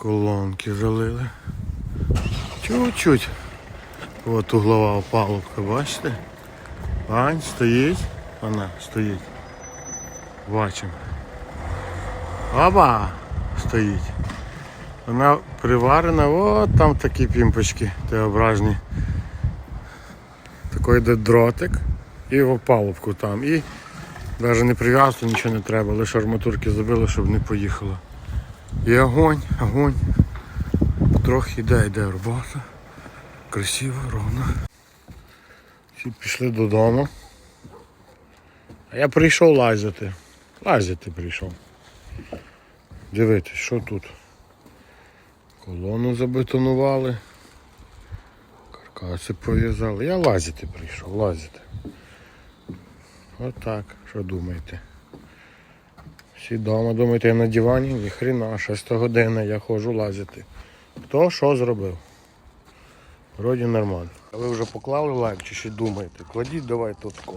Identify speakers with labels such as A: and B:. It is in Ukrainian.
A: Колонки залили. Чуть-чуть. От углова опалубка, бачите? Вань стоїть. Вона стоїть. Бачимо. Оба! Стоїть. Вона приварена, от там такі пімпочки Т-ображні. Такий йде дротик і в опалубку там. І навіть не прив'язати, нічого не треба, лише арматурки забили, щоб не поїхало. І огонь, огонь. Трохи йде, йде робота. Красиво, ровно. Всі пішли додому. А я прийшов лазити. Лазити прийшов. Дивитись, що тут. Колону забетонували. Каркаси пов'язали. Я лазити прийшов, лазити. Отак, що думаєте? Всі вдома, думаєте, я на дивані? Ні хрена, 6 година я ходжу лазити. Хто що зробив? Вроді нормально. А ви вже поклали лайк чи ще думаєте? Кладіть давай тут. тако.